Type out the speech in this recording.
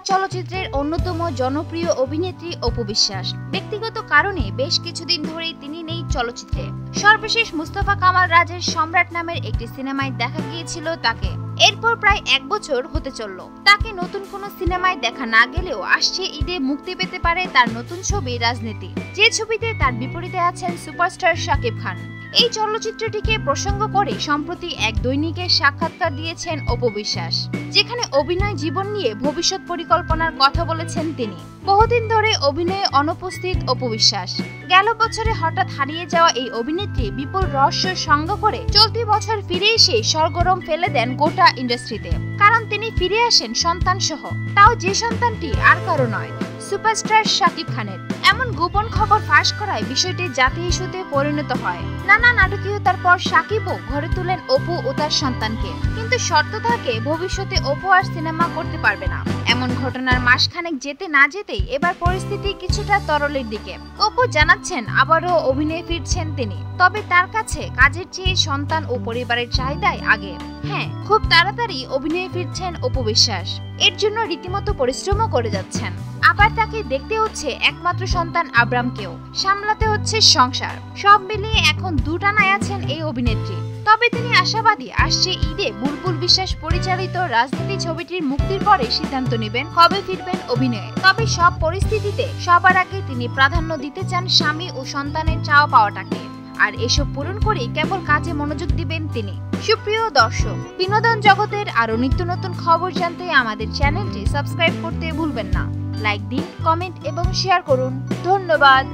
চলচ্চিত্রের অন্যতম জনপ্রিয় অভিনেত্রী অপু বিশ্বাস। ব্যক্তিগত কারণে বেশ কিছুদিন ধরেই তিনি নেই চলচ্চিত্রে। সর্বশেষ মুস্তফা কামাল রাজের সম্রাট নামের একটি সিনেমায় দেখা গিয়েছিল তাকে। এরপর প্রায় এক বছর হতে চলল। তাকে নতুন কোনো সিনেমায় দেখা না গেলেও আসছে ঈদে মুক্তি পেতে পারে তার নতুন ছবি রাজনীতি। যে ছবিতে তার বিপরীতে আছেন সুপারস্টার শাকিব খান। এই চলচ্চিত্রটিকে প্রসঙ্গ করে সম্প্রতি এক দৈনিকে সাক্ষাৎকার দিয়েছেন অপবিশ্বাস যেখানে অভিনয় জীবন নিয়ে ভবিষ্যৎ পরিকল্পনার কথা বলেছেন তিনি। বহুদিন ধরে অভিনয়ে অনুপস্থিত অপবিশ্বাস গেল বছরে হঠাৎ হারিয়ে যাওয়া এই অভিনেত্রী বিপুল রহস্য সঙ্গ করে চলতি বছর ফিরে এসে সরগরম ফেলে দেন গোটা ইন্ডাস্ট্রিতে। কারণ তিনি ফিরে আসেন সন্তান সহ তাও যে সন্তানটি আর কারও নয়। সুপারস্টার শাকিব খানের। এমন গোপন খবর ফাঁস করায় বিষয়টি জাতীয় ইস্যুতে পরিণত হয়। নানা নাটকীয়তার পর সাকিবও ঘরে তুলেন অপু ও তার সন্তানকে। কিন্তু শর্ত থাকে, ভবিষ্যতে অপু আর সিনেমা করতে পারবে না। এমন ঘটনার মাসখানেক যেতে না যেতেই এবার পরিস্থিতি কিছুটা তরলের দিকে। অপু জানাচ্ছেন, আবারও অভিনয়ে ফিরছেন তিনি। তবে তার কাছে কাজের চেয়ে সন্তান ও পরিবারের চাহিদাই আগে। হ্যাঁ খুব তাড়াতাড়ি অভিনয়ে ফিরছেন অপু বিশ্বাস। এর জন্য রীতিমতো পরিশ্রমও করে যাচ্ছেন। আবার তাকে দেখতে হচ্ছে একমাত্র সন্তান আব্রামকেও। সামলাতে হচ্ছে সংসার। সব মিলিয়ে এখন দুটানায় আছেন এই অভিনেত্রী। তবে তিনি আশাবাদী, আসছে ঈদে বুলবুল বিশ্বাস পরিচালিত রাজনীতি ছবিটির মুক্তির পরে সিদ্ধান্ত নেবেন কবে ফিরবেন অভিনয়ে। তবে সব পরিস্থিতিতে সবার আগে তিনি প্রাধান্য দিতে চান স্বামী ও সন্তানের চাওয়া পাওয়াটাকে। আর এসব পূরণ করে কেবল কাজে মনোযোগ দিবেন তিনি। সুপ্রিয় দর্শক, বিনোদন জগতের আরও নিত্য নতুন খবর জানতে আমাদের চ্যানেলটি সাবস্ক্রাইব করতে ভুলবেন না। লাইক দিন, কমেন্ট এবং শেয়ার করুন। ধন্যবাদ।